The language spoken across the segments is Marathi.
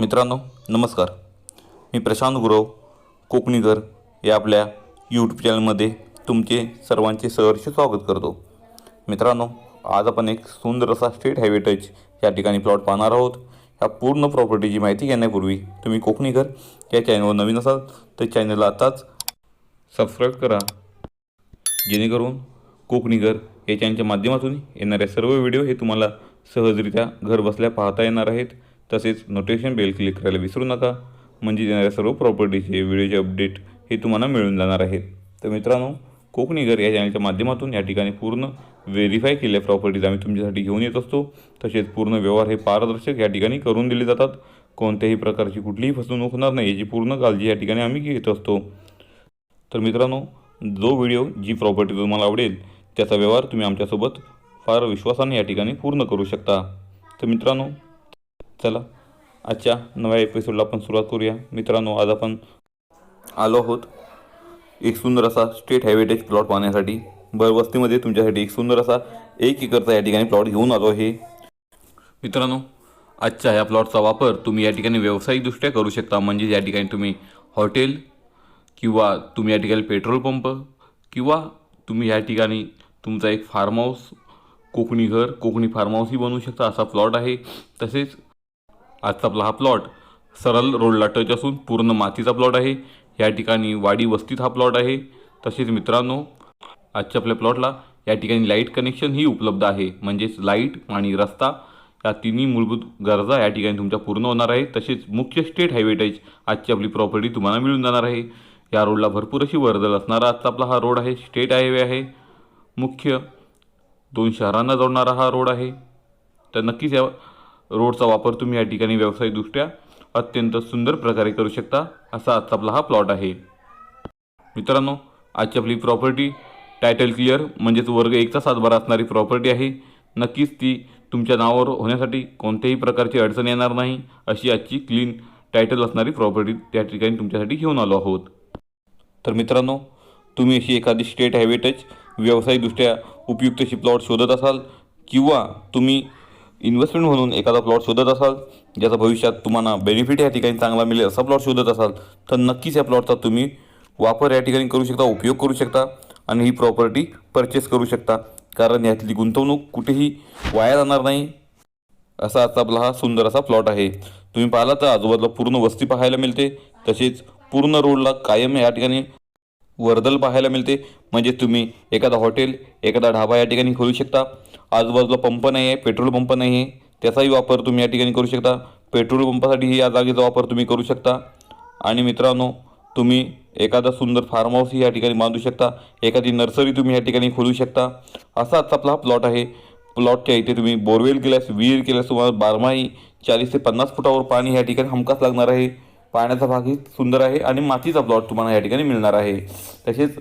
मित्रांनो नमस्कार. मी प्रशांत गुरव कोकणीकर या आपल्या यूट्यूब चॅनलमध्ये तुमचे सर्वांचे सहर्ष स्वागत करतो. मित्रांनो आज आपण एक सुंदर असा स्टेट हायवे टच या ठिकाणी प्लॉट पाहणार आहोत. या पूर्ण प्रॉपर्टीची माहिती घेण्यापूर्वी तुम्ही कोकणीकर या चॅनलवर नवीन असाल तर चॅनलला आताच सबस्क्राईब करा. जेणेकरून कोकणीकर या चॅनलच्या माध्यमातून येणाऱ्या सर्व व्हिडिओ हे तुम्हाला सहजरित्या घर बसल्या पाहता येणार आहेत. तसेच नोटिफिकेशन बेल क्लिक करायला विसरू नका. म्हणजे येणाऱ्या सर्व प्रॉपर्टीचे व्हिडिओचे अपडेट हे तुम्हाला मिळून जाणार आहेत. तर मित्रांनो कोकणीगर या चॅनलच्या माध्यमातून या ठिकाणी पूर्ण व्हेरीफाय केलेल्या प्रॉपर्टीज आम्ही तुमच्यासाठी घेऊन येत असतो. तसेच पूर्ण व्यवहार हे पारदर्शक या ठिकाणी करून दिले जातात. कोणत्याही प्रकारची कुठलीही फसवणूक होणार नाही याची पूर्ण काळजी या ठिकाणी आम्ही घेत असतो. तर मित्रांनो जो व्हिडिओ जी प्रॉपर्टी तुम्हाला आवडेल त्याचा व्यवहार तुम्ही आमच्यासोबत फार विश्वासाने या ठिकाणी पूर्ण करू शकता. तर मित्रांनो चला आजच्या नव्या एपिसोडला आपण सुरुवात करूया. मित्रांनो आज आपण आलो आहोत एक सुंदर असा स्टेट हॅबिटेज प्लॉट पाहण्यासाठी. बरवस्तीमध्ये तुमच्यासाठी एक सुंदर असा एक एकरचा या ठिकाणी प्लॉट घेऊन आलो आहे. मित्रांनो आजच्या ह्या प्लॉटचा वापर तुम्ही या ठिकाणी व्यावसायिकदृष्ट्या करू शकता. म्हणजे या ठिकाणी तुम्ही हॉटेल किंवा तुम्ही या ठिकाणी पेट्रोल पंप किंवा तुम्ही या ठिकाणी तुमचा एक फार्म हाऊस कोकणी घर कोकणी फार्म हाऊसही बनवू शकता. असा प्लॉट आहे. तसेच आजचा आपला हा प्लॉट सरल रोडला टच असून पूर्ण मातीचा प्लॉट आहे. या ठिकाणी वाडी वस्तीत हा प्लॉट आहे. तसेच मित्रांनो आजच्या आपल्या प्लॉटला या ठिकाणी लाइट कनेक्शनही उपलब्ध आहे. म्हणजेच लाइट आणि रस्ता या तिन्ही मूलभूत गरजा या ठिकाणी तुमच्या पूर्ण होणार आहे तसेच मुख्य स्टेट हायवे टच आजची आपली प्रॉपर्टी तुम्हाला मिळून जाणार आहे. या रोडला भरपूर अशी वर्दळ असणारा आजचा आपला हा रोड आहे. स्टेट हायवे आहे. मुख्य दोन शहरांना जोडणारा हा रोड आहे. तर नक्कीच या रोडचा वापर तुम्ही या ठिकाणी व्यावसायिकदृष्ट्या अत्यंत सुंदर प्रकारे करू शकता असा आजचा आपला हा प्लॉट आहे. मित्रांनो आजची आपली प्रॉपर्टी टायटल क्लिअर म्हणजेच वर्ग एकचा सातबारा असणारी प्रॉपर्टी आहे. नक्कीच ती तुमच्या नावावर होण्यासाठी कोणत्याही प्रकारची अडचण येणार नाही अशी आजची क्लीन टायटल असणारी प्रॉपर्टी त्या ठिकाणी तुमच्यासाठी घेऊन आलो आहोत. तर मित्रांनो तुम्ही अशी एखादी स्टेट हायवे टच व्यावसायिकदृष्ट्या उपयुक्त अशी प्लॉट शोधत असाल किंवा तुम्ही इन्व्हेस्टमेंट म्हणून एखादा प्लॉट शोधत असाल ज्याचा भविष्यात तुम्हाला बेनिफिट या ठिकाणी चांगला मिळेल असा प्लॉट शोधत असाल तर नक्कीच या प्लॉटचा तुम्ही वापर या ठिकाणी करू शकता उपयोग करू शकता आणि ही प्रॉपर्टी परचेस करू शकता. कारण यातली गुंतवणूक कुठेही वाया जाणार नाही. असा आजचा आपला हा सुंदर असा प्लॉट आहे. तुम्ही पाहिला तर आजूबाजूला पूर्ण वस्ती पाहायला मिळते. तसेच पूर्ण रोडला कायम या ठिकाणी वर्दल पाहायला मिळते. म्हणजे तुम्ही एखादा हॉटेल एखादा ढाबा या ठिकाणी खोलू शकता. आजूबाजूला पंप नाही आहे पेट्रोल पंप नाही आहे त्याचाही वापर तुम्ही या ठिकाणी करू शकता. पेट्रोल पंपासाठीही या जागेचा वापर तुम्ही करू शकता. आणि मित्रांनो तुम्ही एखादा सुंदर फार्म हाऊसही या ठिकाणी बांधू शकता. एखादी नर्सरी तुम्ही या ठिकाणी खोलू शकता. असा आजचा आपला हा प्लॉट आहे. प्लॉटच्या इथे तुम्ही बोरवेल केल्यास विहीर केल्यास तुम्हाला बारमाही चाळीस ते पन्नास फुटावर पाणी या ठिकाणी हमखास लागणार आहे. पाण्याचा भागही सुंदर आहे आणि मातीचा प्लॉट तुम्हाला या ठिकाणी मिळणार आहे. तसेच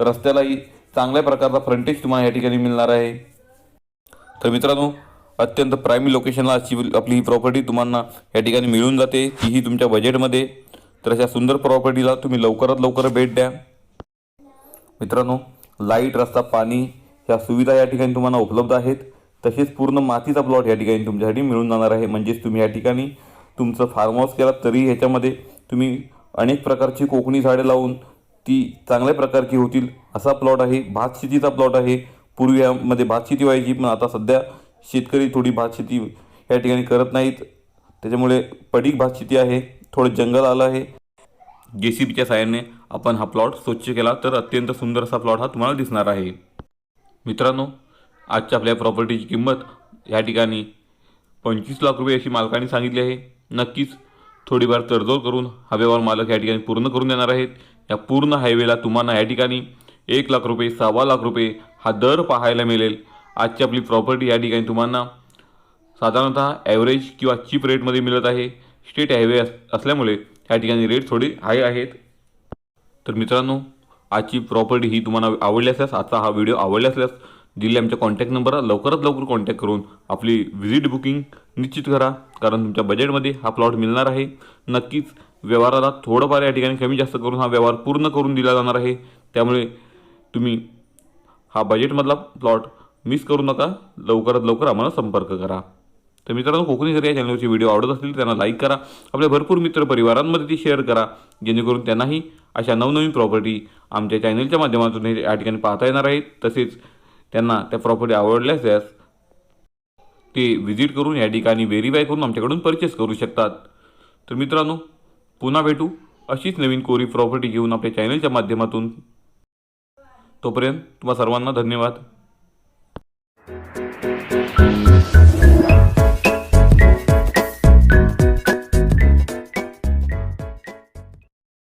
रस्त्यालाही चांगल्या प्रकारचा फ्रंटेज तुम्हाला या ठिकाणी मिळणार आहे. तर मित्रांनो अत्यंत प्राईम लोकेशनला अशी आपली ही प्रॉपर्टी तुम्हाला या ठिकाणी मिळून जाते. तीही तुमच्या बजेटमध्ये तर अशा सुंदर प्रॉपर्टीला तुम्ही लवकरात लवकर भेट द्या. मित्रांनो लाइट रस्ता पाणी ह्या सुविधा या ठिकाणी तुम्हाला उपलब्ध आहेत. तसेच पूर्ण मातीचा प्लॉट या ठिकाणी तुमच्यासाठी मिळून जाणार आहे. म्हणजेच तुम्ही या ठिकाणी तुमचं फार्म हाऊस केलात तरी ह्याच्यामध्ये तुम्ही अनेक प्रकारची कोकणी झाडे लावून ती चांगल्या प्रकारची होतील असा प्लॉट आहे. भात शेतीचा प्लॉट आहे. पूर्वी यामध्ये भात शेती व्हायची पण आता सध्या शेतकरी थोडी भात शेती या ठिकाणी करत नाहीत. त्याच्यामुळे पडीक भात शेती आहे. थोडं जंगल आलं आहे. जे सी बीच्या साहाय्याने आपण हा प्लॉट स्वच्छ केला तर अत्यंत सुंदर असा प्लॉट हा तुम्हाला दिसणार आहे. मित्रांनो आजच्या आपल्या प्रॉपर्टीची किंमत या ठिकाणी पंचवीस लाख रुपये अशी मालकाने सांगितली आहे. नक्कीच थोडीफार तडजोड करून हा व्यवहार मालक या ठिकाणी पूर्ण करून देणार आहेत. या पूर्ण हायवेला तुम्हाला या ठिकाणी एक लाख रुपये सव्वा लाख रुपये हा दर पाहायला मिळेल. आजची आपली प्रॉपर्टी या ठिकाणी तुम्हाला साधारणतः ॲव्हरेज किंवा चीप रेटमध्ये मिळत आहे. स्टेट हायवे अस असल्यामुळे या ठिकाणी रेट थोडे हाय आहेत. तर मित्रांनो आजची प्रॉपर्टी ही तुम्हाला आवडली असल्यास आजचा हा व्हिडिओ आवडला असल्यास दिलेल्या आमच्या कॉन्टॅक्ट नंबरला लवकरात लवकर कॉन्टॅक्ट करून आपली व्हिजिट बुकिंग निश्चित करा. कारण तुमच्या बजेटमध्ये हा प्लॉट मिळणार आहे. नक्कीच व्यवहाराला थोडंफार या ठिकाणी कमी जास्त करून हा व्यवहार पूर्ण करून दिला जाणार आहे. त्यामुळे तुम्ही हा बजेटमधला प्लॉट मिस करू नका. लवकरात लवकर आम्हाला संपर्क करा. तर मित्रांनो कोकणी घर या चॅनलवरचे व्हिडिओ आवडत असतील त्यांना लाईक करा. आपल्या भरपूर मित्र परिवारांमध्ये ती शेअर करा. जेणेकरून त्यांनाही अशा नवनवीन प्रॉपर्टी आमच्या चॅनलच्या माध्यमातून हे या ठिकाणी पाहता येणार आहेत. तसेच त्यांना त्या प्रॉपर्टी आवडल्यास त्यास ते व्हिजिट करून या ठिकाणी व्हेरीफाय करून आमच्याकडून परचेस करू शकतात. तर मित्रांनो पुन्हा भेटू अशीच नवीन कोरी प्रॉपर्टी घेऊन आपल्या चॅनलच्या माध्यमातून. तोपर्यंत तुम्हा सर्वांना धन्यवाद.